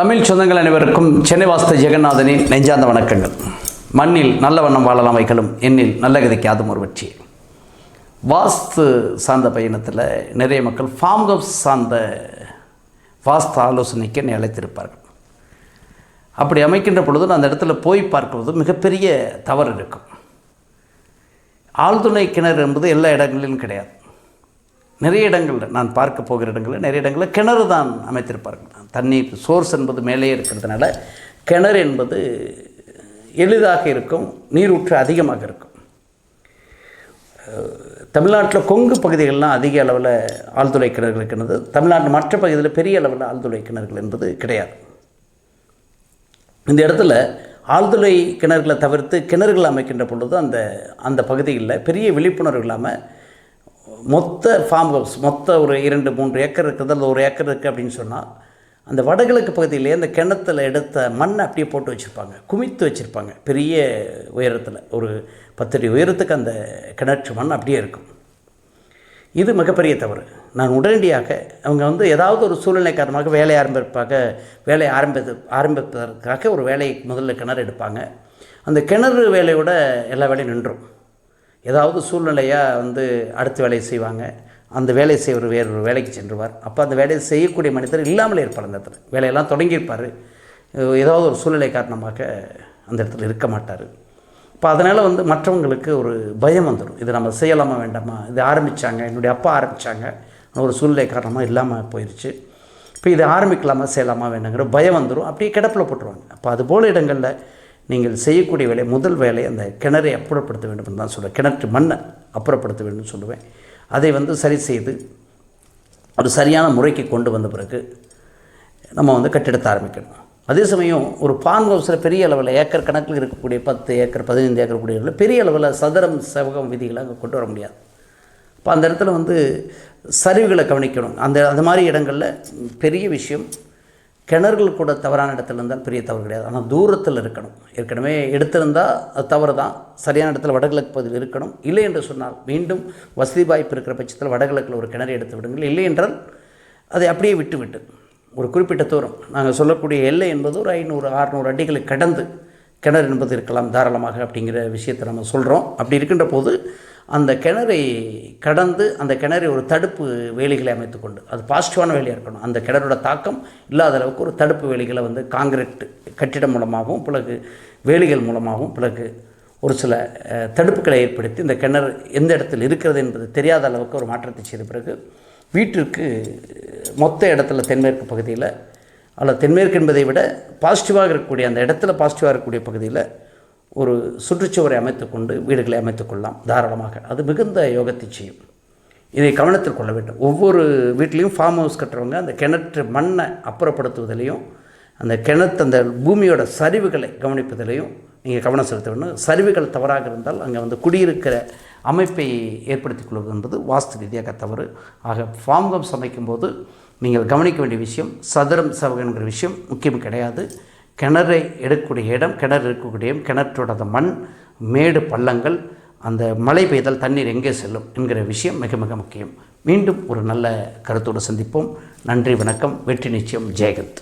தமிழ் சொந்தங்கள் அனைவருக்கும் சென்னை வாஸ்து ஜெகநாதனின் நெஞ்சார்ந்த வணக்கங்கள். மண்ணில் நல்ல வண்ணம் வாழலாம் வைகளும் எண்ணில் நல்ல கதைக்கு அதுவும் ஒரு வெற்றி. வாஸ்து சார்ந்த பயணத்தில் நிறைய மக்கள் ஃபார்ம் ஹவுஸ் சார்ந்த வாஸ்து ஆலோசனைக்கு என்னை அழைத்திருப்பார்கள். அப்படி அமைக்கின்ற பொழுது நான் அந்த இடத்துல போய் பார்க்கும்போது மிகப்பெரிய தவறு இருக்கும். ஆழ்துணை கிணறு என்பது எல்லா இடங்களிலும் கிடையாது. நிறைய இடங்களில் நான் பார்க்க போகிற இடங்களில் நிறைய இடங்களில் கிணறு தான் அமைத்திருப்பார்கள். தண்ணீர் சோர்ஸ் என்பது மேலே இருக்கிறதுனால கிணறு என்பது எளிதாக இருக்கும் நீரூற்று அதிகமாக இருக்கும். தமிழ்நாட்டில் கொங்கு பகுதிகள்லாம் அதிக அளவில் ஆழ்துளை கிணறுகள் இருக்கிறது தமிழ்நாட்டு மற்ற பகுதியில் பெரிய அளவில் ஆழ்துளை கிணறுகள் என்பது கிடையாது. இந்த இடத்துல ஆழ்துளை கிணறுகளை தவிர்த்து கிணறுகள் அமைக்கின்ற பொழுது அந்த அந்த பகுதிகளில் பெரிய விழிப்புணர்வு இல்லாமல் மொத்த ஃபார்ம் ஹவுஸ் மொத்த ஒரு இரண்டு மூன்று ஏக்கர் இருக்குது அல்லது ஒரு ஏக்கர் இருக்குது அப்படின்னு சொன்னால் அந்த வடகிழக்கு பகுதியிலே அந்த கிணத்துல எடுத்த மண்ணை அப்படியே போட்டு வச்சுருப்பாங்க. குமித்து வச்சுருப்பாங்க. பெரிய உயரத்தில். ஒரு பத்தடி உயரத்துக்கு அந்த கிணற்று மண் அப்படியே இருக்கும். இது மிகப்பெரிய தவறு. நான் உடனடியாக அவங்க வந்து ஏதாவது ஒரு சூழ்நிலை காரணமாக வேலை ஆரம்பிப்பாக வேலையை ஆரம்பித்து ஆரம்பிப்பதற்காக ஒரு வேலையை முதல்ல கிணறு எடுப்பாங்க. அந்த கிணறு வேலையோட எல்லா வேலையும் நின்றும். ஏதாவது சூழ்நிலையாக வந்து அடுத்த வேலையை செய்வாங்க. அந்த வேலையை செய்வர் வேறு ஒரு வேலைக்கு சென்றுவார். அப்போ அந்த வேலையை செய்யக்கூடிய மனிதர் இல்லாமல் இருப்பார் அந்த இடத்துல. வேலையெல்லாம் தொடங்கியிருப்பார். ஏதாவது ஒரு சூழ்நிலை காரணமாக அந்த இடத்துல இருக்க மாட்டார். இப்போ அதனால் வந்து மற்றவங்களுக்கு ஒரு பயம் வந்துடும் இது நம்ம செய்யலாமா வேண்டாமா? இது ஆரம்பித்தாங்க என்னுடைய அப்பா ஆரம்பித்தாங்க ஒரு சூழ்நிலை காரணமாக இல்லாமல் போயிடுச்சு இப்போ இதை ஆரம்பிக்கலாமா செய்யலாமா வேண்டாங்கிற பயம் வந்துடும் அப்படியே கிடப்பில் போட்டுருவாங்க. அப்போ அதுபோல் இடங்களில் நீங்கள் செய்யக்கூடிய வேலை முதல் வேலை அந்த கிணறை அப்புறப்படுத்த வேண்டும் என்று தான் சொல்லுவேன் கிணற்று மண்ணை அப்புறப்படுத்த வேண்டும் சொல்லுவேன். அதை வந்து சரி செய்து ஒரு சரியான முறைக்கு கொண்டு வந்த பிறகு நம்ம வந்து கட்டிடத்தை ஆரம்பிக்கணும். அதே சமயம் ஒரு பான் ஹவுஸில் பெரிய அளவில் ஏக்கர் கணக்கில் இருக்கக்கூடிய பத்து ஏக்கர் பதினைந்து ஏக்கர் கூடிய பெரிய அளவில் சதுரம் செவகம் விதிகளை அங்கே கொண்டு வர முடியாது. இப்போ அந்த இடத்துல வந்து சரிவுகளை கவனிக்கணும். அந்த அது மாதிரி இடங்களில் பெரிய விஷயம் கிணறுகள் கூட தவறான இடத்துல இருந்தால் பெரிய தவறு கிடையாது. ஆனால் தூரத்தில் இருக்கணும். ஏற்கனவே எடுத்திருந்தால் அது தவறு தான். சரியான இடத்துல வடகிழக்கு பகுதியில் இருக்கணும். இல்லை என்று சொன்னால் மீண்டும் வசதி வாய்ப்பு இருக்கிற பட்சத்தில் வடகிழக்கில் ஒரு கிணறு எடுத்து விடுங்கள். இல்லை என்றால் அதை அப்படியே விட்டுவிட்டு. ஒரு குறிப்பிட்ட தூரம். நாங்கள் சொல்லக்கூடிய எல்லை என்பது ஒரு ஐநூறு அறுநூறு அடிகளை கடந்து கிணறு என்பது இருக்கலாம் தாராளமாக அப்படிங்கிற விஷயத்தை நம்ம சொல்கிறோம் அப்படி இருக்கின்ற போது அந்த கிணறை கடந்து அந்த கிணறை ஒரு தடுப்பு வேலிகளை அமைத்துக்கொண்டு அது பாசிட்டிவான வேலையாக இருக்கணும். அந்த கிணறோட தாக்கம் இல்லாத அளவுக்கு ஒரு தடுப்பு வேலிகளை வந்து காங்கிரீட் கட்டிடம் மூலமாகவும் பிறகு வேலிகள் மூலமாகவும் பிறகு ஒரு சில தடுப்புகளை ஏற்படுத்தி இந்த கிணறு எந்த இடத்தில் இருக்கிறது என்பது தெரியாத அளவுக்கு ஒரு மாற்றத்தை செய்த பிறகு வீட்டிற்கு மொத்த இடத்துல தென்மேற்கு பகுதியில் அல்ல தென்மேற்கு என்பதை விட பாசிட்டிவாக இருக்கக்கூடிய அந்த இடத்துல பாசிட்டிவாக இருக்கக்கூடிய பகுதியில் ஒரு சுற்றுச்சுவரை அமைத்துக்கொண்டு வீடுகளை அமைத்துக்கொள்ளலாம் தாராளமாக. அது மிகுந்த யோகத்தை செய்யும். இதை கவனத்தில் கொள்ள வேண்டும். ஒவ்வொரு வீட்லேயும் ஃபார்ம் ஹவுஸ் கட்டுறவங்க அந்த கிணற்று மண்ணை அப்புறப்படுத்துவதிலையும் அந்த கிணத்து அந்த பூமியோட சரிவுகளை கவனிப்பதிலையும் நீங்கள் கவனம் செலுத்த வேண்டும். சரிவுகள் தவறாக இருந்தால் அங்கே வந்து குடியிருக்கிற அமைப்பை ஏற்படுத்திக் கொள்வது என்பது வாஸ்து ரீதியாக தவறு. ஆக ஃபார்ம் ஹவுஸ் அமைக்கும்போது நீங்கள் கவனிக்க வேண்டிய விஷயம் சதுரம் சவகங்கிற விஷயம் முக்கியம் கிடையாது. கிணறை எடுக்கக்கூடிய இடம் கிணறு இருக்கக்கூடிய கிணற்றோட மண் மேடு பள்ளங்கள் அந்த மழை பெய்தால் தண்ணீர் எங்கே செல்லும் என்கிற விஷயம் மிக மிக முக்கியம். மீண்டும் ஒரு நல்ல கருத்தோடு சந்திப்போம். நன்றி வணக்கம். வெற்றி நிச்சயம். ஜெயகந்த்